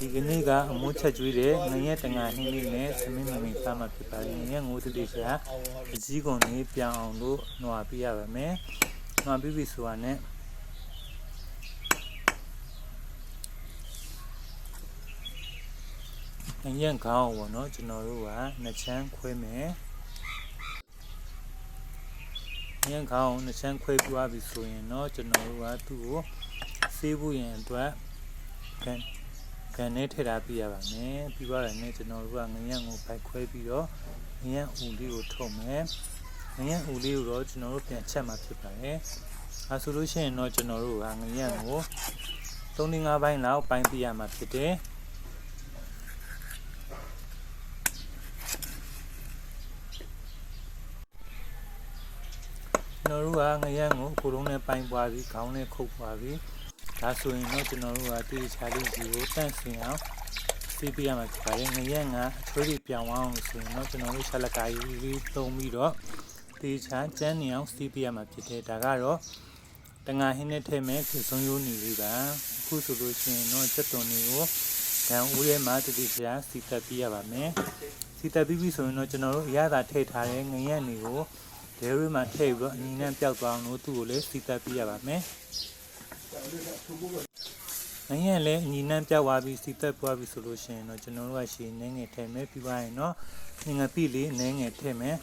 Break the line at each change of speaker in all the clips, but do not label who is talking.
ဒီကနေ့ကအမိုးချက်ကျွေးတဲ့ငရက်တငါဟင်းလေးနဲ့သမင်းမမီစားမှာဖြစ်ပါတယ်ငရက်ငိုးတူတူရှာအကြီးကုန်လေးပြောင်းအောင်လို့နှွာပြရပါမယ်နှွာပြီးပြီဆိုတာနဲ့ငရက်ခေါင်းပေါ့နော်ကျွန်တော်တို့ကနှစ်ချမ်းခွဲမယ်ငရက်ခေါင်းနှစ်ချမ်းခွဲပြသွားပြီဆိုရင်တော့ကျွန်တော်တို့ကသူ့ကိုဆေးဖို့ရင်အတွက် ကန်ကန်နဲ့ထည့်ထားပြရပါမယ်ပြီးသွားတယ်နဲ့ကျွန်တော်တို့ကငရက်ကိုပိုက်ခွဲပြီးတော့ငရက်ဦးလေးကိုထုတ်မယ်ငရက်ဦးလေးကိုတော့ကျွန်တော်တို့ပြန်ချက်မှာဖြစ်ပါတယ်အဲဆိုလို့ရှိရင်တော့ကျွန်တော်တို့ကငရက်ကို3-5ပိုင်းလောက်ပိုင်းပြရမှာဖြစ်တယ်ကျွန်တော်တို့ကငရမ်းကိုကိုလုံးနဲ့ပိုင်းပွားပြီးခေါင်းနဲ့ခုတ်ပွားပြီး ဒါဆိုရင်တော့ကျွန်တော်တို့ကတိကျချလေးကြီးကိုတန့်စင်အောင်စီးပြရမှာဖြစ်ပါတယ်ငရမ်းကအချွေးတွေပြောင်းအောင်လို့ဆိုရင်တော့ကျွန်တော်တို့ချက်လက်ကားကြီးလေးသုံးပြီးတော့တိကျချကျန်းနေအောင်စီးပြရမှာဖြစ်တယ်ဒါကတော့တငါဟင်းနဲ့ထည့်မဲ့ခုစုံရိုးနေလေးပါအခုဆိုလို့ရှိရင်တော့စက်သွန်တွေကိုဒံဦးရဲမှာတိကျချစီတက်ပြရပါမယ်စီတက်ပြီးပြီဆိုရင်တော့ကျွန်တော်တို့အရသာထည့်ထားတဲ့ငရမ်းတွေကိုဒဲရီမှာထည့်ပြီးတော့အညီနဲ့ပျောက်သွားအောင်လို့သူ့ကိုလည်းစီတက်ပြရပါမယ်။ နိုင်ငံလည်းအညီနဲ့ပျောက်သွားပြီးစီတက်ပွားပြီဆိုလို့ရှိရင်တော့ကျွန်တော်တို့ကရှည်နှငယ်ထည့်မယ်ပြီးသွားရင်တော့ငငပိလေးနှငယ်ထည့်မယ်။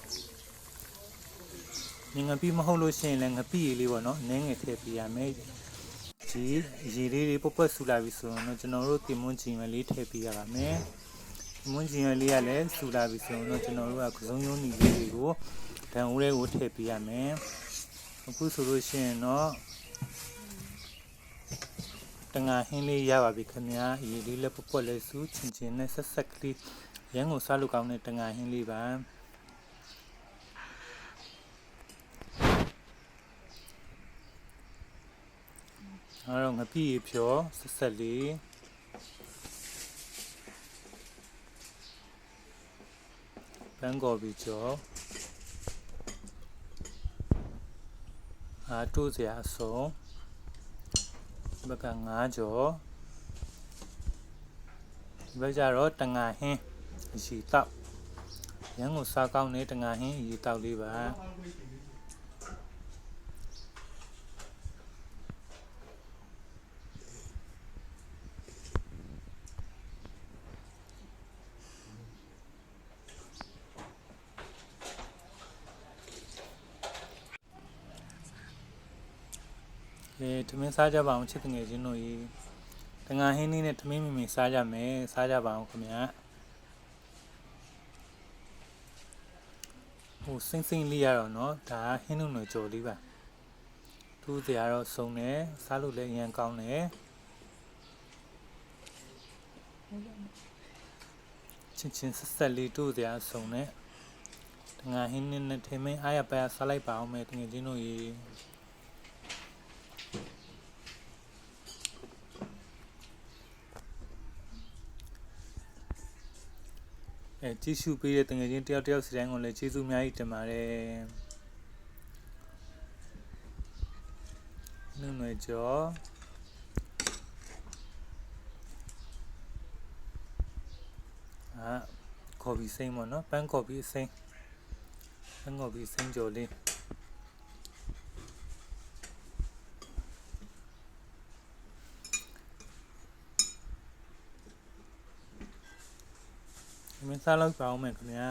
ငငပိမဟုတ်လို့ရှိရင်လည်းငပိလေးပေါ့နော်နှငယ်ထည့်ပြရမယ်။ဒီရေလေးတွေပုတ်ပွက်ဆူလာပြီဆိုရင်တော့ကျွန်တော်တို့တင်မွန်းချင်မလေးထည့်ပြရပါမယ်။တင်မွန်းချင်မလေးကလည်းဆူလာပြီဆိုရင်တော့ကျွန်တော်တို့ကကစုံယုံနေလေးတွေကိုဒံဦးလေးကိုထည့်ပေးရမယ်အခုဆိုလို့ရှိရင်တော့ တငါဟင်းလေးရပါပြီခင်ဗျာအရေးလေးလည်းပွက်ပွက်လေးစုချင်းချင်းနဲ့ဆက်ဆက်ကလေးရန်ကိုစားလို့ကောင်းတဲ့တငါဟင်းလေးပါအဲ့တော့ငပိရေဖြောဆက်ဆက်လေးပန်းကော်ပြီးကျော်အာတိုးစရာအစုံ ဒီဘက်က9ကျော်ဒီဘက်ကျတော့တငါဟင်းအရှိတောက်ရန်ကိုစားကောင်းတဲ့တငါဟင်းအရှိတောက်လေးပါ အဲထမင်းစားကြပါအောင်ချစ်တငယ်ချင်းတို့ရေတငါဟင်းလေးနဲ့ထမင်းမမီစားကြမယ်စားကြပါအောင်ခင်ဗျာဟိုစိမ့်စိမ့်လေးရတော့เนาะဒါဟင်းနုံနွယ်ကြော်လေးပါသူ့စရာတော့စုံတယ်စားလို့လည်းအရင်ကောင်းတယ်ချင်းချင်းဆက်ဆက်လေးတို့စရာစုံတယ်တငါဟင်းနဲ့ထမင်းအားရပါရစားလိုက်ပါအောင်မယ်တငယ်ချင်းတို့ရေ အဲကြည့်ရှုပေးတဲ့တငယ်ချင်းတယောက်တယောက်စီတိုင်းကိုလည်းကျေးဇူးအများကြီးတင်ပါတယ်နှုတ်နယ်ကျော်အာကော်ဖီစိမ့်ပေါ့နော်ပန်းကော်ဖီစိမ့်ပန်းကော်ဖီစိမ့်ကျော်လေး မင်းစားလောက်ပါအောင်မယ်ခင်ဗျာ